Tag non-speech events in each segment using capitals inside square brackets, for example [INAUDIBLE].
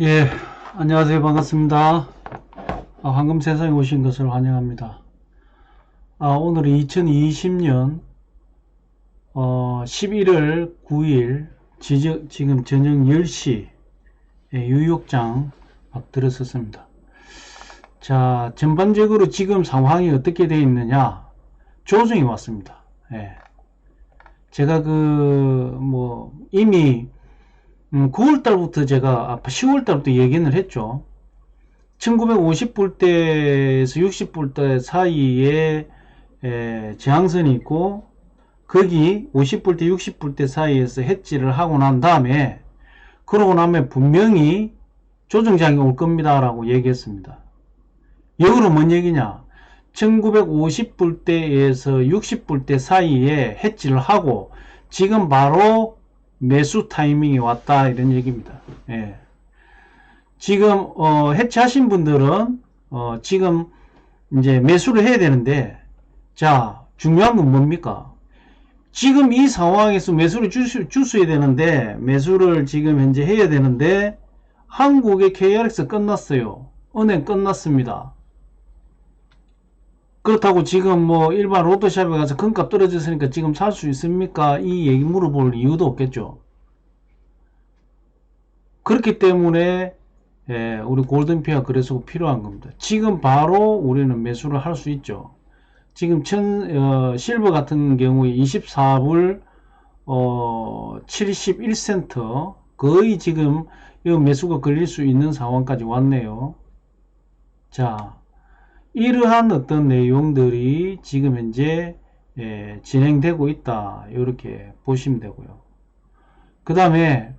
예, 안녕하세요. 반갑습니다. 아, 황금 세상에 오신 것을 환영합니다. 아, 오늘은 2020년 어, 11월 9일 지, 지금 저녁 10시 예, 유욕장 막 들어섰습니다. 자, 전반적으로 지금 상황이 어떻게 되어 있느냐 조정이 왔습니다. 예. 제가 그 뭐 이미 음, 9월달부터 제가 10월달부터 얘기는 했죠. 1950불대에서 60불대 사이에 에, 저항선이 있고 거기 50불대 60불대 사이에서 해지를 하고 난 다음에 그러고 나면 분명히 조정장이 올 겁니다 라고 얘기했습니다. 역으로 뭔 얘기냐 1950불대에서 60불대 사이에 해지를 하고 지금 바로 매수 타이밍이 왔다 이런 얘기입니다. 예. 지금 어, 해체하신 분들은 어, 지금 이제 매수를 해야 되는데 자 중요한 건 뭡니까? 지금 이 상황에서 매수를 주, 주셔야 되는데 매수를 지금 현재 해야 되는데 한국의 KRX 끝났어요. 은행 끝났습니다. 그렇다고 지금 뭐 일반 로또샵에 가서 금값 떨어졌으니까 지금 살 수 있습니까? 이 얘기 물어볼 이유도 없겠죠. 그렇기 때문에 예, 우리 골든피아 그래서 필요한 겁니다. 지금 바로 우리는 매수를 할 수 있죠. 지금 천, 어, 실버 같은 경우에 24불 어, 71센트 거의 지금 이 매수가 걸릴 수 있는 상황까지 왔네요. 자, 이러한 어떤 내용들이 지금 현재 예, 진행되고 있다. 이렇게 보시면 되고요. 그 다음에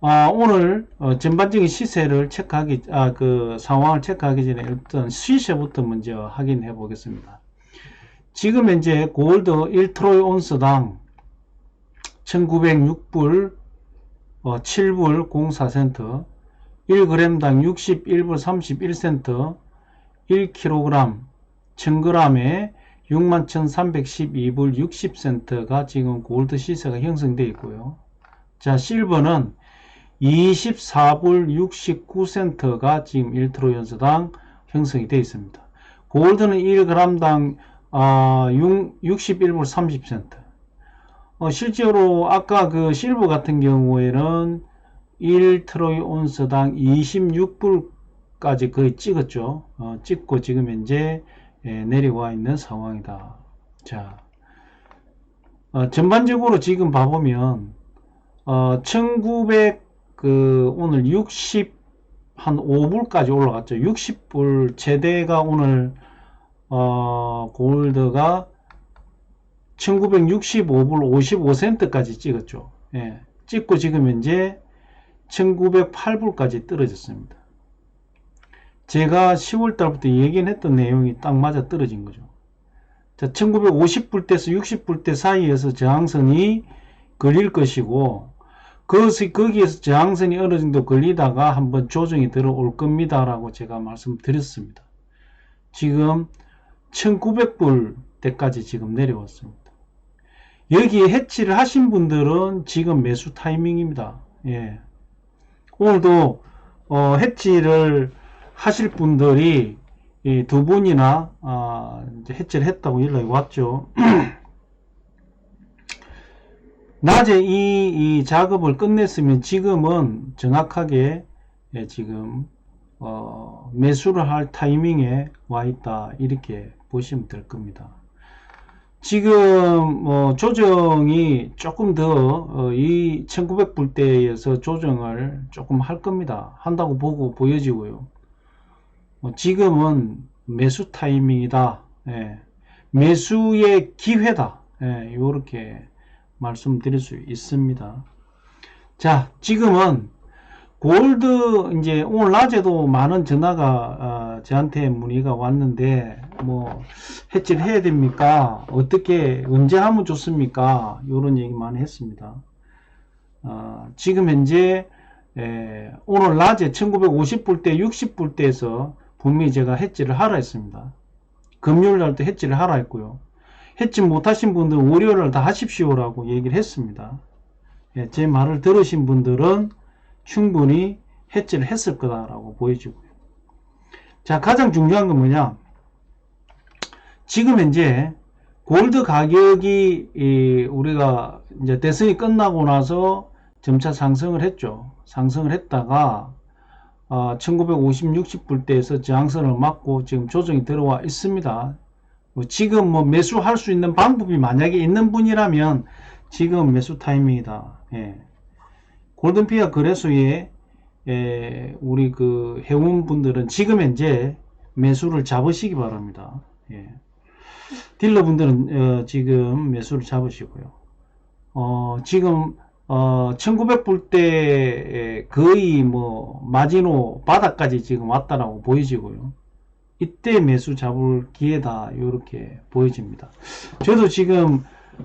아, 오늘 어, 전반적인 시세를 체크하기, 아, 그 상황을 체크하기 전에 일단 시세부터 먼저 확인해 보겠습니다. 지금 현재 골드 1트로이 온스당 1906불 어, 7불 04센트 1g당 61불 31센트 1kg 1000g에 61,312불 60센트가 지금 골드 시세가 형성되어 있고요. 자, 실버는 24불 69센트가 지금 1트로 연수당 형성이 되어 있습니다. 골드는 1g당 어, 61불 30센트. 어, 실제로 아까 그 실버 같은 경우에는 1트로이 온스당 26불 까지 거의 찍었죠. 어, 찍고 지금 현재 예, 내려와 있는 상황이다. 자, 어, 전반적으로 지금 봐보면 어, 1900 그 오늘 60 한 5불까지 올라갔죠. 60불 최대가 오늘 어, 골드가 1965불 55센트까지 찍었죠. 예, 찍고 지금 현재 1908불까지 떨어졌습니다. 제가 10월 달부터 얘기했던 내용이 딱 맞아 떨어진 거죠. 자, 1950불대에서 60불대 사이에서 저항선이 걸릴 것이고 그것이 거기에서 저항선이 어느 정도 걸리다가 한번 조정이 들어올 겁니다 라고 제가 말씀드렸습니다. 지금 1900불 때까지 지금 내려왔습니다. 여기에 해치를 하신 분들은 지금 매수 타이밍입니다. 예. 오늘도 어, 해치를 하실 분들이 두 분이나 아, 해치를 했다고 연락이 왔죠. [CLEARS THROAT] 낮에 이, 이 작업을 끝냈으면 지금은 정확하게 예, 지금 어, 매수를 할 타이밍에 와 있다 이렇게 보시면 될 겁니다. 지금 뭐 조정이 조금 더이 어, 1900불대에서 조정을 조금 할 겁니다. 한다고 보고 보여지고요. 뭐 지금은 매수 타이밍이다. 예, 매수의 기회다. 예, 이렇게 말씀드릴 수 있습니다. 자, 지금은 골드 이제 오늘 낮에도 많은 전화가 어, 저한테 문의가 왔는데 뭐 해지를 해야 됩니까? 어떻게 언제 하면 좋습니까? 이런 얘기 많이 했습니다. 어, 지금 현재 에, 오늘 낮에 1950불대 60불대에서 분명히 제가 해지를 하라 했습니다. 금요일 날도 해지를 하라 했고요. 했지 못하신 분들은 월요일을 다 하십시오라고 얘기를 했습니다. 예, 제 말을 들으신 분들은 충분히 해지를 했을 거다라고 보여지고요. 자, 가장 중요한 건 뭐냐? 지금 현재 골드 가격이 이 우리가 이제 대선이 끝나고 나서 점차 상승을 했죠. 상승을 했다가 어, 1950, 60불대에서 저항선을 맞고 지금 조정이 들어와 있습니다. 뭐 지금 뭐 매수할 수 있는 방법이 만약에 있는 분이라면 지금 매수 타이밍이다. 예. 골든피아 거래소에 예, 우리 그 회원분들은 지금 현재 매수를 잡으시기 바랍니다. 예. 딜러분들은 어, 지금 매수를 잡으시고요. 어, 지금 어, 1900불 대 거의 뭐 마지노 바닥까지 지금 왔다라고 보여지고요. 이때 매수 잡을 기회다 이렇게 보여집니다. 저도 지금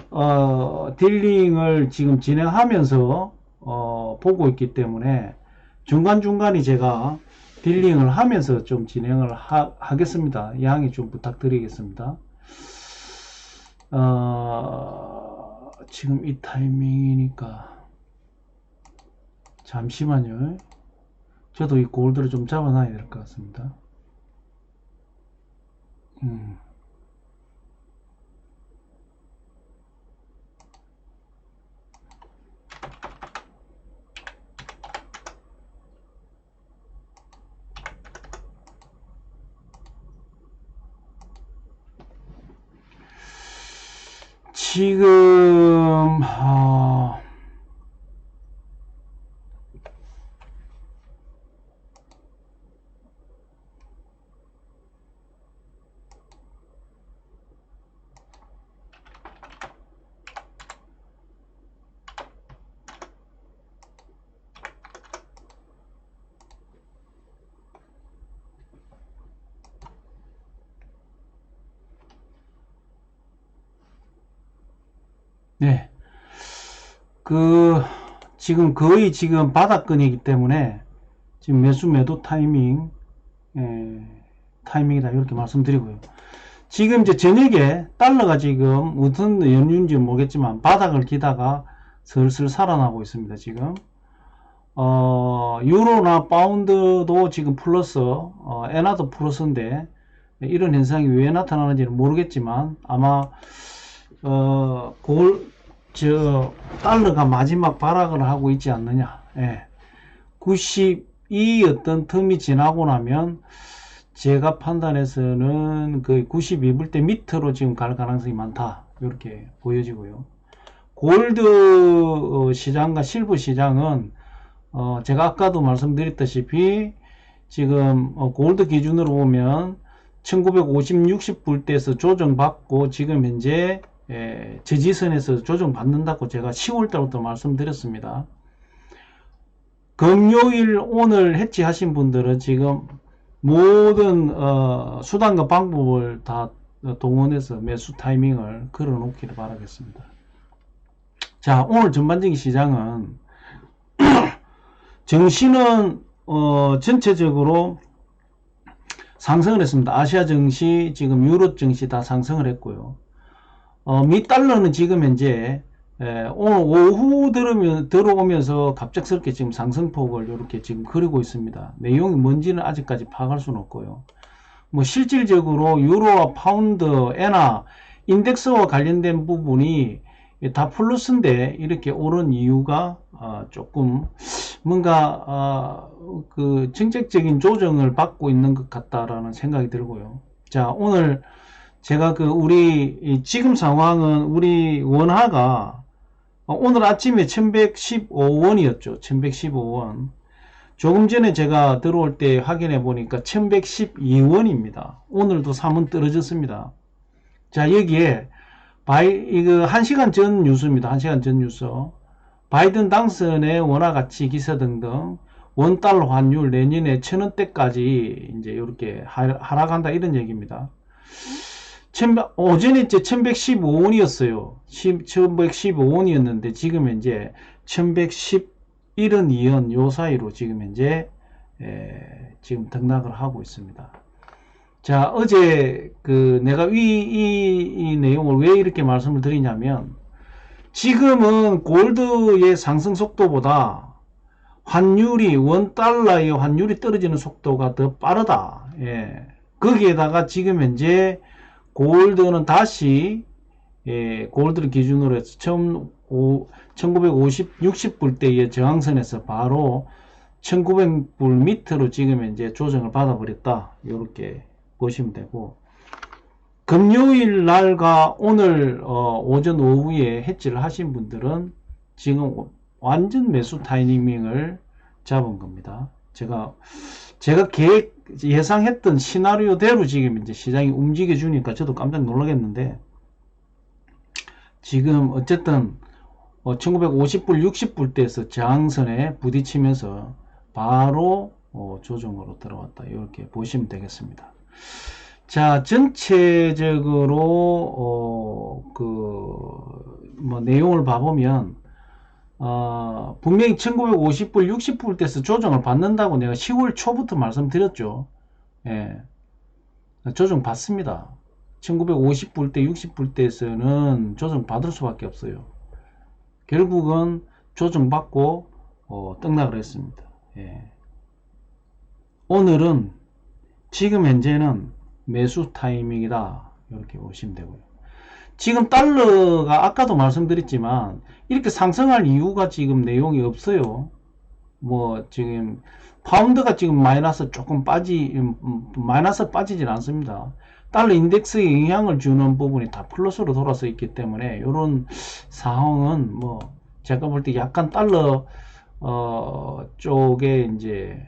어, 딜링을 지금 진행하면서 어, 보고 있기 때문에 중간중간에 제가 딜링을 하면서 좀 진행을 하, 하겠습니다. 양해 좀 부탁드리겠습니다. 어, 지금 이 타이밍이니까 잠시만요. 저도 이 골드를 좀 잡아놔야 될 것 같습니다. 음. 지금 아, 네. 그 지금 거의 지금 바닥권이기 때문에 지금 매수 매도 타이밍 예, 타이밍이다 이렇게 말씀드리고요. 지금 이제 저녁에 달러가 지금 무슨 연유인지 모르겠지만 바닥을 기다가 슬슬 살아나고 있습니다. 지금 어, 유로나 파운드도 지금 플러스, 어, 엔화도 플러스인데 이런 현상이 왜 나타나는지는 모르겠지만 아마 어, 골, 저, 달러가 마지막 발악을 하고 있지 않느냐. 예. 92 어떤 텀이 지나고 나면 제가 판단해서는 그 92불 대 밑으로 지금 갈 가능성이 많다. 이렇게 보여지고요. 골드 어, 시장과 실버 시장은 어, 제가 아까도 말씀드렸다시피 지금 어, 골드 기준으로 보면 1950, 60불대에서 조정받고 지금 현재 예, 지지선에서 조정받는다고 제가 10월달부터 말씀드렸습니다. 금요일 오늘 해치하신 분들은 지금 모든 어, 수단과 방법을 다 동원해서 매수 타이밍을 걸어 놓기를 바라겠습니다. 자 오늘 전반적인 시장은 [CLEARS THROAT] 정시는 어, 전체적으로 상승을 했습니다. 아시아 증시, 지금 유럽 증시 다 상승을 했고요. 어, 미 달러는 지금 현재 에, 오늘 오후 들으면, 들어오면서 갑작스럽게 지금 상승폭을 이렇게 지금 그리고 있습니다. 내용이 뭔지는 아직까지 파악할 수는 없고요. 뭐 실질적으로 유로와 파운드, 엔화, 인덱스와 관련된 부분이 다 플러스인데 이렇게 오른 이유가 어, 조금 뭔가 어, 그 정책적인 조정을 받고 있는 것 같다라는 생각이 들고요. 자 오늘 제가 그 우리 지금 상황은 우리 원화가 어, 오늘 아침에 1115원이었죠. 1115원. 조금 전에 제가 들어올 때 확인해 보니까 1112원입니다. 오늘도 3원 떨어졌습니다. 자, 여기에 바이 이거 1시간 전 뉴스입니다. 1시간 전 뉴스. 바이든 당선의 원화 가치 기세 등등 원달러 환율 내년에 천 원대까지 이제 이렇게 하락한다 이런 얘기입니다. 오전에 이제 1115원이었어요. 1115원이었는데 지금 현재 1111원, 2원 요 사이로 지금 현재 에, 지금 등락을 하고 있습니다. 자, 어제 그 내가 이, 이, 이 내용을 왜 이렇게 말씀을 드리냐면 지금은 골드의 상승 속도보다 환율이 원 달러의 환율이 떨어지는 속도가 더 빠르다. 예. 거기에다가 지금 현재 골드는 다시 예, 골드를 기준으로 해서 처음 오- 1950, 60불대의 저항선에서 바로 1900불 밑으로 지금 현재 조정을 받아버렸다. 이렇게 보시면 되고 금요일 날과 오늘 어, 오전 오후에 해지를 하신 분들은 지금 완전 매수 타이밍을 잡은 겁니다. 제가 제가 계획 예상했던 시나리오대로 지금 이제 시장이 움직여 주니까 저도 깜짝 놀라겠는데 지금 어쨌든 1950불, 60불대에서 저항선에 부딪히면서 바로 어, 조정으로 들어왔다. 이렇게 보시면 되겠습니다. 자, 전체적으로 어, 그뭐 내용을 봐보면 어, 분명히 1950불, 60불 대에서 조정을 받는다고 내가 10월 초부터 말씀드렸죠. 예. 조정 받습니다. 1950불 대, 60불 대에서는 조정 받을 수밖에 없어요. 결국은 조정 받고 어, 떡락을 했습니다. 예. 오늘은 지금 현재는 매수 타이밍이다. 이렇게 보시면 되고요. 지금 달러가 아까도 말씀드렸지만 이렇게 상승할 이유가 지금 내용이 없어요. 뭐 지금 파운드가 지금 마이너스 조금 빠지 음, 음, 마이너스 빠지진 않습니다. 달러 인덱스에 영향을 주는 부분이 다 플러스로 돌아서 있기 때문에 이런 상황은 뭐 제가 볼 때 약간 달러 어, 쪽에 이제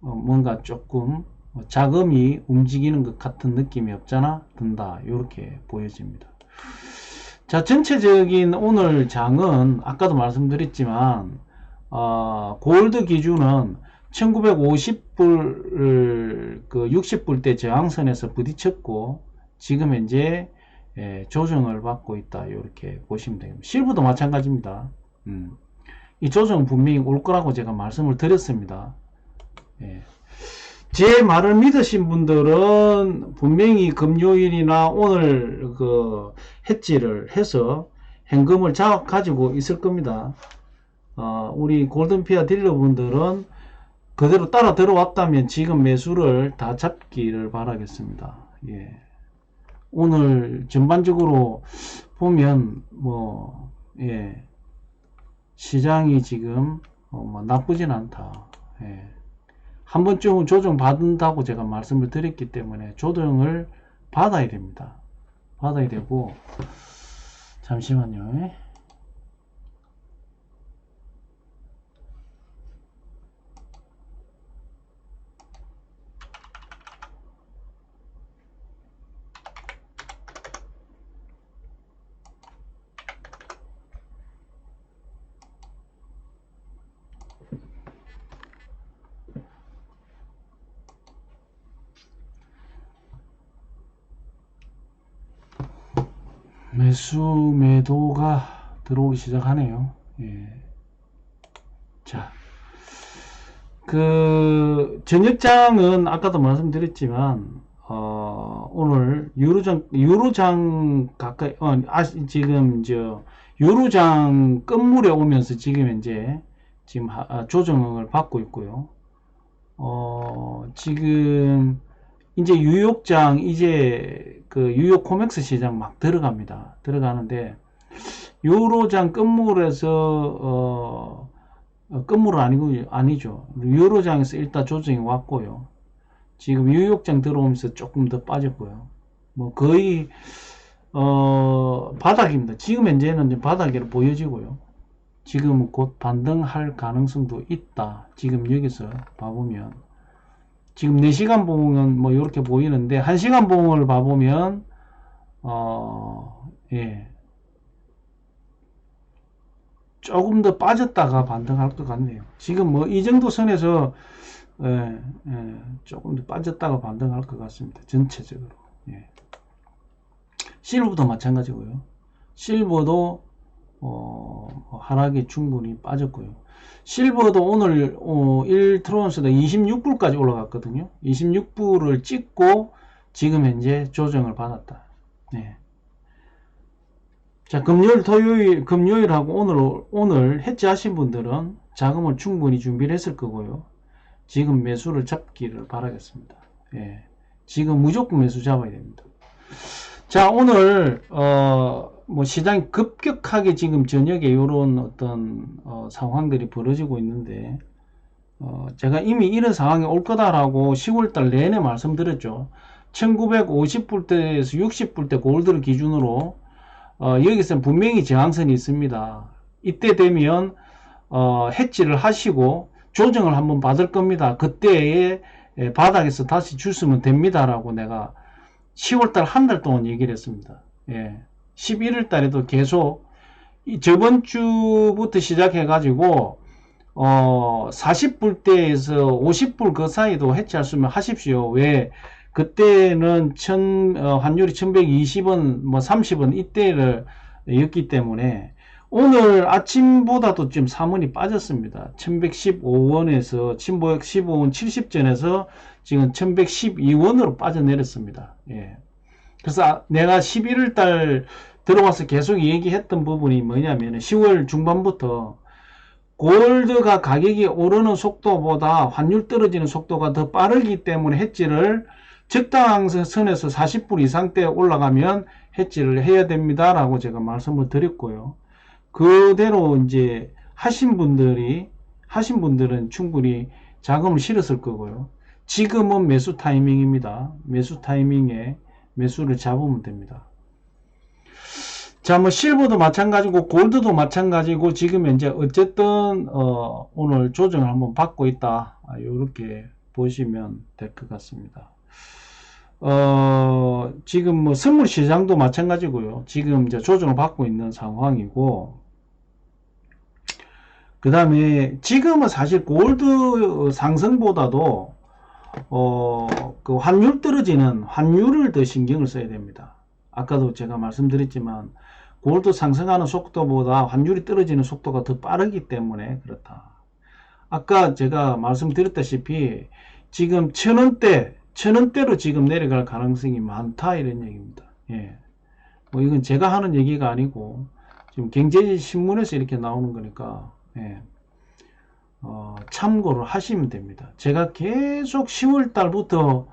어, 뭔가 조금 자금이 움직이는 것 같은 느낌이 없잖아 든다 이렇게 보여집니다. 자 전체적인 오늘 장은 아까도 말씀드렸지만 어, 골드 기준은 1950불 그 60불대 저항선에서 부딪혔고 지금 현재 예, 조정을 받고 있다 이렇게 보시면 됩니다. 실버도 마찬가지입니다. 음. 이 조정 분명히 올 거라고 제가 말씀을 드렸습니다. 예. 제 말을 믿으신 분들은 분명히 금요일이나 오늘 그 해지를 해서 현금을 자, 가지고 있을 겁니다. 어, 우리 골든피아 딜러분들은 그대로 따라 들어왔다면 지금 매수를 다 잡기를 바라겠습니다. 예. 오늘 전반적으로 보면 뭐 예. 시장이 지금 어, 뭐 나쁘진 않다. 예. 한 번쯤은 조정 받는다고 제가 말씀을 드렸기 때문에 조정을 받아야 됩니다. 받아야 되고 잠시만요. 매수 매도가 들어오기 시작하네요. 예. 자, 그 저녁장은 아까도 말씀드렸지만 어, 오늘 유로장 유로장 가까이 어, 아, 지금 저 유로장 끝물에 오면서 지금 현재 지금 하- 아, 조정을 받고 있고요. 어, 지금 이제 뉴욕장 이제 그 뉴욕 코맥스 시장 막 들어갑니다. 들어가는데 유로장 끝물에서 어, 어, 끝물은 아니고 아니죠. 유로장에서 일단 조정이 왔고요. 지금 뉴욕장 들어오면서 조금 더 빠졌고요. 뭐 거의 어, 바닥입니다. 지금 현재는 바닥으로 보여지고요. 지금 곧 반등할 가능성도 있다. 지금 여기서 봐보면 지금 4시간 봉은 뭐 이렇게 보이는데 1시간 봉을 봐보면 어, 예. 조금 더 빠졌다가 반등할 것 같네요. 지금 뭐 이 정도 선에서 예, 예, 조금 더 빠졌다가 반등할 것 같습니다. 전체적으로. 예. 실버도 마찬가지고요. 실버도 어, 하락이 충분히 빠졌고요. 실버도 오늘 어, 1트론스가 26불까지 올라갔거든요. 26불을 찍고 지금 현재 조정을 받았다. 네. 자, 금요일, 토요일, 금요일하고 오늘, 오늘 해지하신 분들은 자금을 충분히 준비를 했을 거고요. 지금 매수를 잡기를 바라겠습니다. 예. 지금 무조건 매수 잡아야 됩니다. 자, 오늘, 어, 뭐 시장이 급격하게 지금 저녁에 이런 어떤, 어, 상황들이 벌어지고 있는데, 어, 제가 이미 이런 상황이 올 거다라고 10월달 내내 말씀드렸죠. 1950불대에서 60불대 골드를 기준으로, 어, 여기서 분명히 저항선이 있습니다. 이때 되면, 어, 해지를 하시고 조정을 한번 받을 겁니다. 그때에 예, 바닥에서 다시 주시면 됩니다라고 내가 10월달 한 달 동안 얘기를 했습니다. 예. 11월 달에도 계속 이 저번 주부터 시작해 가지고 어 40불대에서 50불 그 사이도 해치할 수 있으면 하십시오. 왜 그때는 천 어, 환율이 1120원 뭐 30원 이때를 였기 때문에 오늘 아침보다도 좀 사문이 빠졌습니다. 1115원에서 1115원 70전에서 지금 1112원으로 빠져내렸습니다. 예. 그래서 아- 내가 11월 달 들어와서 계속 얘기했던 부분이 뭐냐면 10월 중반부터 골드가 가격이 오르는 속도보다 환율 떨어지는 속도가 더 빠르기 때문에 해지를 적당한 선에서 40불 이상대 올라가면 해지를 해야 됩니다 라고 제가 말씀을 드렸고요. 그대로 이제 하신 분들이 하신 분들은 충분히 자금을 실었을 거고요. 지금은 매수 타이밍입니다. 매수 타이밍에 매수를 잡으면 됩니다. 자, 뭐 실버도 마찬가지고 골드도 마찬가지고 지금 현재 어쨌든 어, 오늘 조정을 한번 받고 있다. 이렇게 보시면 될 것 같습니다. 어, 지금 뭐 선물 시장도 마찬가지고요. 지금 이제 조정을 받고 있는 상황이고, 그 다음에 지금은 사실 골드 상승보다도 어, 그 환율 떨어지는 환율을 더 신경을 써야 됩니다. 아까도 제가 말씀드렸지만 골드 상승하는 속도보다 환율이 떨어지는 속도가 더 빠르기 때문에 그렇다. 아까 제가 말씀드렸다시피 지금 천 원대, 천 원대로 지금 내려갈 가능성이 많다 이런 얘기입니다. 예. 뭐 이건 제가 하는 얘기가 아니고 지금 경제신문에서 이렇게 나오는 거니까 예. 어, 참고를 하시면 됩니다. 제가 계속 10월 달부터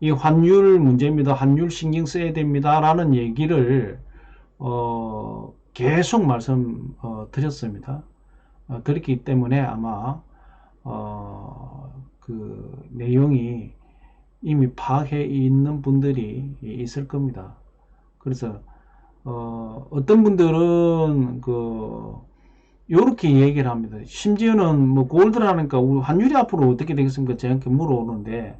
이 환율 문제입니다. 환율 신경 써야 됩니다. 라는 얘기를 어, 계속 말씀 어, 드렸습니다. 어, 드렸기 때문에 아마 어, 그 내용이 이미 파악해 있는 분들이 있을 겁니다. 그래서 어, 어떤 분들은 그 요렇게 얘기를 합니다. 심지어는 뭐 골드라니까 환율이 앞으로 어떻게 되겠습니까? 저한테 물어오는데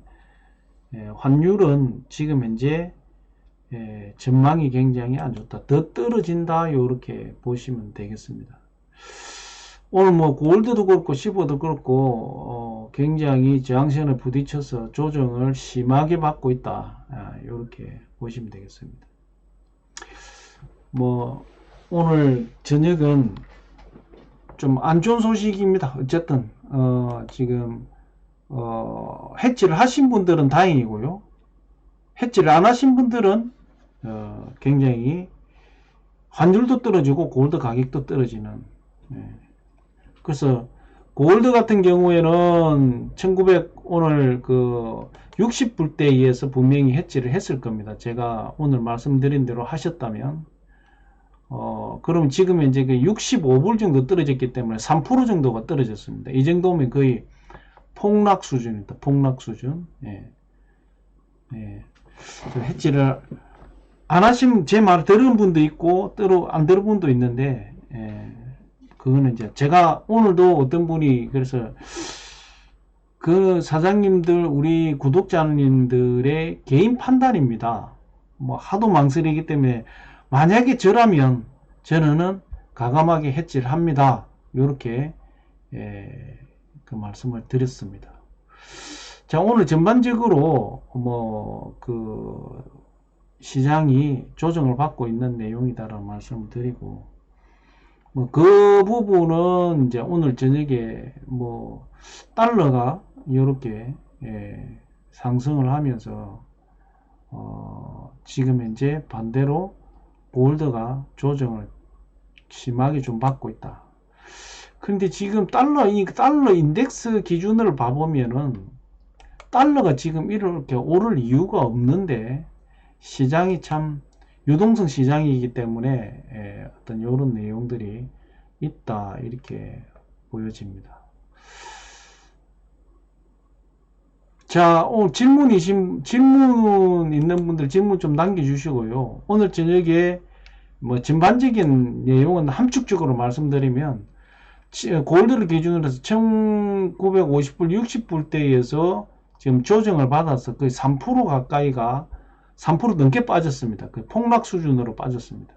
예, 환율은 지금 현재 예, 전망이 굉장히 안 좋다. 더 떨어진다. 요렇게 보시면 되겠습니다. 오늘 뭐 골드도 그렇고 실버도 그렇고 어, 굉장히 저항선에 부딪혀서 조정을 심하게 받고 있다. 아, 요렇게 보시면 되겠습니다. 뭐 오늘 저녁은 좀 안 좋은 소식입니다. 어쨌든 어, 지금 어, 해지를 하신 분들은 다행이고요. 해지를 안 하신 분들은 어, 굉장히 환율도 떨어지고 골드 가격도 떨어지는 예. 그래서 골드 같은 경우에는 1900 오늘 그 60불대에 의해서 분명히 해지를 했을 겁니다. 제가 오늘 말씀드린 대로 하셨다면 어, 그럼 지금 이제 그 65불 정도 떨어졌기 때문에 3% 정도가 떨어졌습니다. 이 정도면 거의 폭락 수준입니다. 폭락 수준. 예. 예. 저 해지를 안 하시면 제 말 들은 분도 있고, 때로 안 들은 분도 있는데, 예. 그거는 이제 제가 오늘도 어떤 분이 그래서 그 사장님들, 우리 구독자님들의 개인 판단입니다. 뭐 하도 망설이기 때문에 만약에 저라면 저는 가감하게 해지를 합니다. 이렇게 예, 그 말씀을 드렸습니다. 자 오늘 전반적으로 뭐 그 시장이 조정을 받고 있는 내용이다라는 말씀을 드리고 뭐 그 부분은 이제 오늘 저녁에 뭐 달러가 이렇게 예, 상승을 하면서 어, 지금 현재 반대로 골드가 조정을 심하게 좀 받고 있다. 그런데 지금 달러, 이 달러 인덱스 기준을 봐보면은 달러가 지금 이렇게 오를 이유가 없는데 시장이 참 유동성 시장이기 때문에 예, 어떤 이런 내용들이 있다 이렇게 보여집니다. 자, 오늘 질문이신 질문 있는 분들 질문 좀 남겨주시고요. 오늘 저녁에 뭐 전반적인 내용은 함축적으로 말씀드리면 치- 골드를 기준으로 해서 1950불 60불대에서 지금 조정을 받아서 거의 3% 가까이가 3% 넘게 빠졌습니다. 그 폭락 수준으로 빠졌습니다.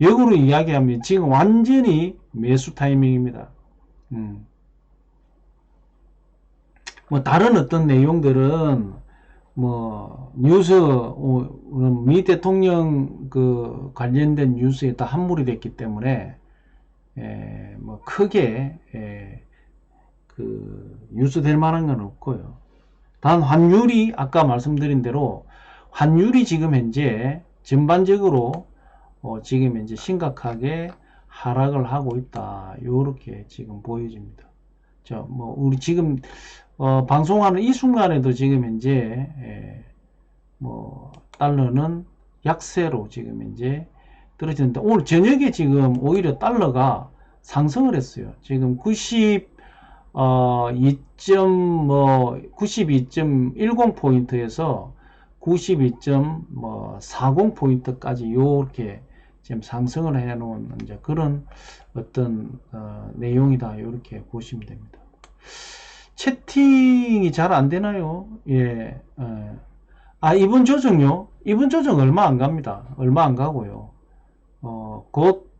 역으로 이야기하면 지금 완전히 매수 타이밍입니다. 음. 뭐 다른 어떤 내용들은 뭐 뉴스 어, 미 대통령 그 관련된 뉴스에 다 함몰이 됐기 때문에 에, 뭐 크게 에, 그 뉴스 될 만한 건 없고요. 단 환율이 아까 말씀드린 대로 환율이 지금 현재 전반적으로 어, 지금 현재 심각하게 하락을 하고 있다. 요렇게 지금 보여집니다. 자, 뭐 우리 지금 어, 방송하는 이 순간에도 지금 현재 에, 뭐 달러는 약세로 지금 현재 떨어지는데 오늘 저녁에 지금 오히려 달러가 상승을 했어요. 지금 90 어, 2.뭐 92.10 포인트에서 92.40 포인트까지 요렇게 지금 상승을 해 놓은 이제 그런 어떤 어, 내용이다. 이렇게 보시면 됩니다. 채팅이 잘 안 되나요? 예. 예. 아, 이번 조정요? 이번 조정 얼마 안 갑니다. 얼마 안 가고요. 어, 곧,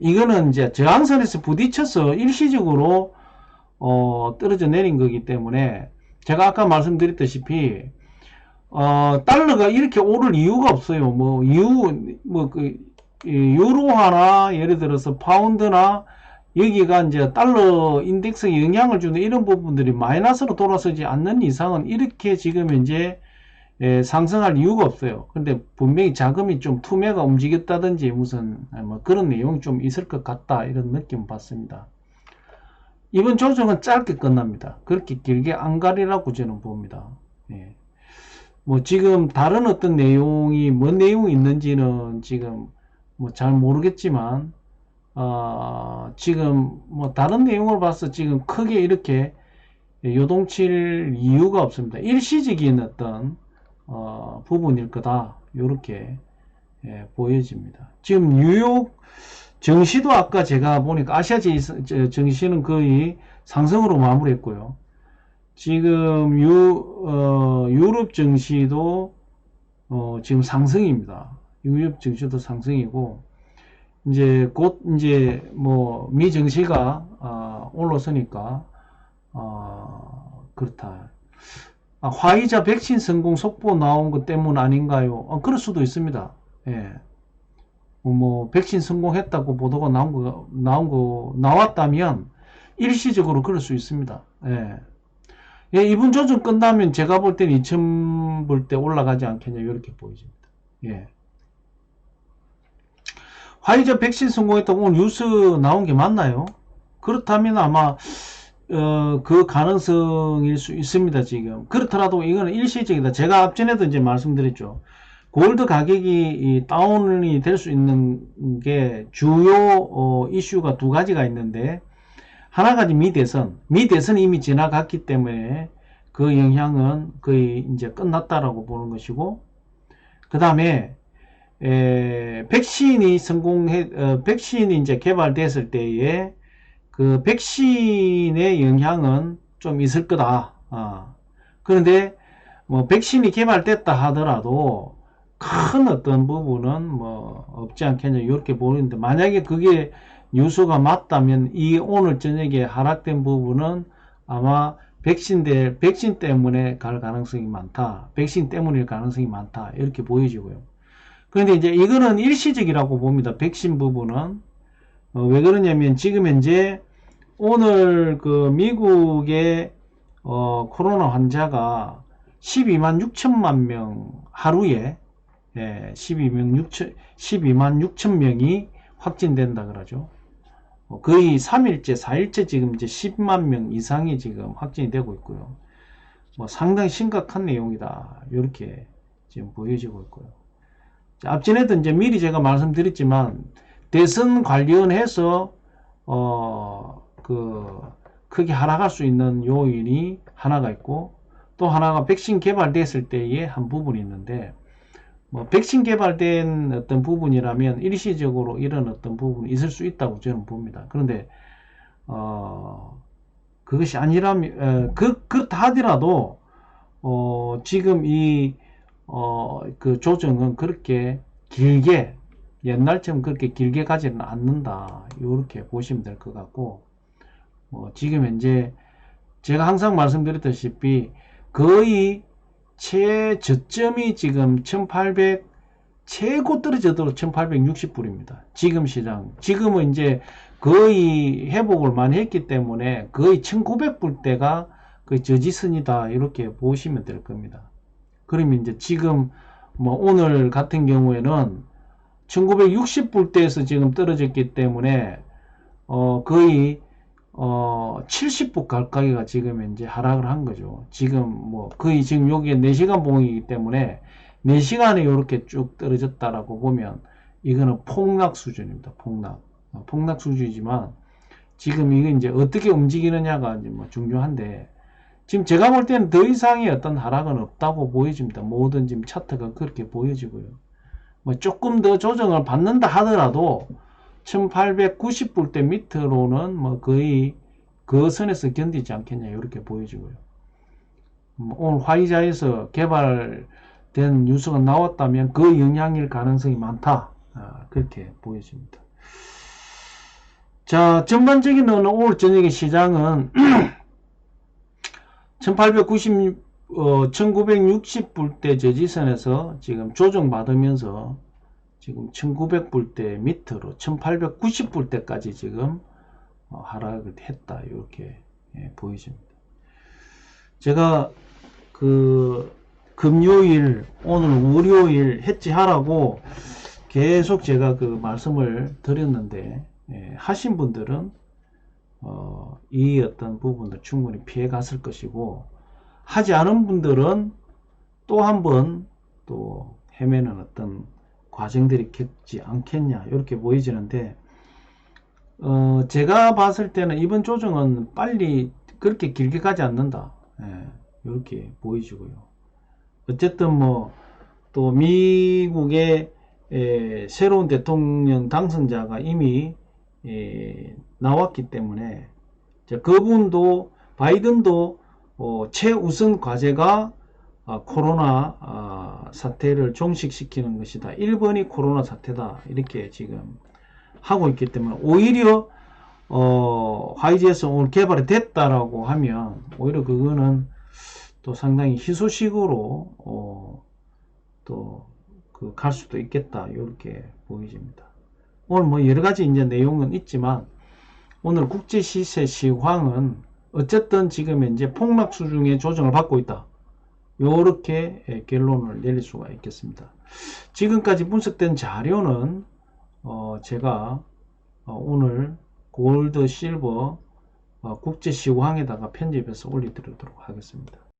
이거는 이제 저항선에서 부딪혀서 일시적으로, 어, 떨어져 내린 거기 때문에, 제가 아까 말씀드렸다시피, 어, 달러가 이렇게 오를 이유가 없어요. 뭐, 이유, 뭐, 그, 이 유로화나, 예를 들어서 파운드나, 여기가 이제 달러 인덱스에 영향을 주는 이런 부분들이 마이너스로 돌아서지 않는 이상은 이렇게 지금 현재 예, 상승할 이유가 없어요. 근데 분명히 자금이 좀 투매가 움직였다든지 무슨 뭐 그런 내용이 좀 있을 것 같다 이런 느낌 받습니다. 이번 조정은 짧게 끝납니다. 그렇게 길게 안 가리라고 저는 봅니다. 예. 뭐 지금 다른 어떤 내용이 뭔 내용이 있는지는 지금 뭐 잘 모르겠지만 어, 지금 뭐 다른 내용을 봐서 지금 크게 이렇게 요동칠 이유가 없습니다. 일시적인 어떤 어, 부분일 거다. 이렇게 예, 보여집니다. 지금 뉴욕 정시도 아까 제가 보니까 아시아 정시는 거의 상승으로 마무리했고요. 지금 유, 어, 유럽 정시도 어, 지금 상승입니다. 유럽 정시도 상승이고 이제 곧 이제 뭐 미 정시가 어, 올라서니까 어, 그렇다. 아, 화이자 백신 성공 속보 나온 것 때문 아닌가요? 어, 그럴 수도 있습니다. 예. 뭐, 뭐 백신 성공했다고 보도가 나온 거 나온 거 나왔다면 일시적으로 그럴 수 있습니다. 예. 예, 이분 조정 끝나면 제가 볼 때는 2천 볼때 올라가지 않겠냐 이렇게 보여집니다. 예. 화이자 백신 성공했다고 오늘 뉴스 나온 게 맞나요? 그렇다면 아마 어, 그 가능성일 수 있습니다, 지금. 그렇더라도 이거는 일시적이다. 제가 앞전에도 이제 말씀드렸죠. 골드 가격이 이 다운이 될 수 있는 게 주요 어, 이슈가 두 가지가 있는데 하나가 미 대선. 미 대선이 이미 지나갔기 때문에 그 영향은 거의 이제 끝났다라고 보는 것이고 그 다음에 백신이 성공해 어, 백신이 이제 개발됐을 때에 그 백신의 영향은 좀 있을 거다. 어. 그런데 뭐 백신이 개발됐다 하더라도 큰 어떤 부분은 뭐 없지 않겠냐 이렇게 보이는데 만약에 그게 뉴스가 맞다면 이 오늘 저녁에 하락된 부분은 아마 백신 대 백신 때문에 갈 가능성이 많다. 백신 때문일 가능성이 많다. 이렇게 보여지고요. 그런데 이제 이거는 일시적이라고 봅니다. 백신 부분은 어, 왜 그러냐면 지금 현재 오늘 그 미국의 어, 코로나 환자가 12만 6천만 명 하루에 예, 12만 6천 12만 6천 명이 확진된다 그러죠. 어, 거의 3일째, 4일째 지금 이제 10만 명 이상이 지금 확진이 되고 있고요. 뭐 상당히 심각한 내용이다. 이렇게 지금 보여지고 있고요. 자, 앞전에도 이제 미리 제가 말씀드렸지만 대선 관련해서 어, 그 크게 하락할 수 있는 요인이 하나가 있고 또 하나가 백신 개발됐을 때의 한 부분이 있는데 뭐 백신 개발된 어떤 부분이라면 일시적으로 이런 어떤 부분이 있을 수 있다고 저는 봅니다. 그런데 어 그것이 아니라면 에, 그 그렇다 하더라도 어 지금 이 어 그 조정은 그렇게 길게 옛날처럼 그렇게 길게 가지는 않는다. 이렇게 보시면 될 것 같고 뭐 지금 현재 제가 항상 말씀드렸다시피 거의 최저점이 지금 1800 최고 떨어져도 1860불입니다. 지금 시장. 지금은 이제 거의 회복을 많이 했기 때문에 거의 1900불대가 그 저지선이다. 이렇게 보시면 될 겁니다. 그러면 이제 지금 뭐 오늘 같은 경우에는 1960불대에서 지금 떨어졌기 때문에 어 거의 어 70부 가까이가 지금 이제 하락을 한 거죠. 지금 뭐 거의 지금 여기에 4시간 봉이기 때문에 4시간에 이렇게 쭉 떨어졌다라고 보면 이거는 폭락 수준입니다. 폭락. 어, 폭락 수준이지만 지금 이게 이제 어떻게 움직이느냐가 이제 뭐 중요한데 지금 제가 볼 때는 더 이상의 어떤 하락은 없다고 보여집니다. 모든 지금 차트가 그렇게 보여지고요. 뭐 조금 더 조정을 받는다 하더라도 1890불대 밑으로는 뭐 거의 그 선에서 견디지 않겠냐 이렇게 보여지고요. 뭐 오늘 화이자에서 개발된 뉴스가 나왔다면 그 영향일 가능성이 많다 아, 그렇게 보여집니다. 자 전반적인 오늘 저녁의 시장은 [CLEARS THROAT] 1890 어, 1960불대 저지선에서 지금 조정받으면서 지금 1900불대 밑으로 1890불대까지 지금 어, 하락을 했다. 이렇게 예, 보여집니다. 제가 그 금요일 오늘 월요일 해지하라고 계속 제가 그 말씀을 드렸는데 예, 하신 분들은 어, 이 어떤 부분을 충분히 피해 갔을 것이고 하지 않은 분들은 또 한 번 또 헤매는 어떤 과정들이 겪지 않겠냐 이렇게 보여지는데 어, 제가 봤을 때는 이번 조정은 빨리 그렇게 길게 가지 않는다. 예, 이렇게 보여지고요. 어쨌든 뭐 또 미국의 에, 새로운 대통령 당선자가 이미 에, 나왔기 때문에 그분도 바이든도 어, 최우선 과제가 어, 코로나 어, 사태를 종식시키는 것이다. 1번이 코로나 사태다. 이렇게 지금 하고 있기 때문에 오히려 어, 화이지에서 오늘 개발이 됐다라고 하면 오히려 그거는 또 상당히 희소식으로 어, 또그 갈 수도 있겠다. 이렇게 보여집니다. 오늘 뭐 여러 가지 이제 내용은 있지만 오늘 국제 시세 시황은 어쨌든 지금 현재 폭락 수준의 조정을 받고 있다. 이렇게 결론을 내릴 수가 있겠습니다. 지금까지 분석된 자료는 어 제가 어 오늘 골드, 실버 어 국제 시황에다가 편집해서 올려드리도록 하겠습니다.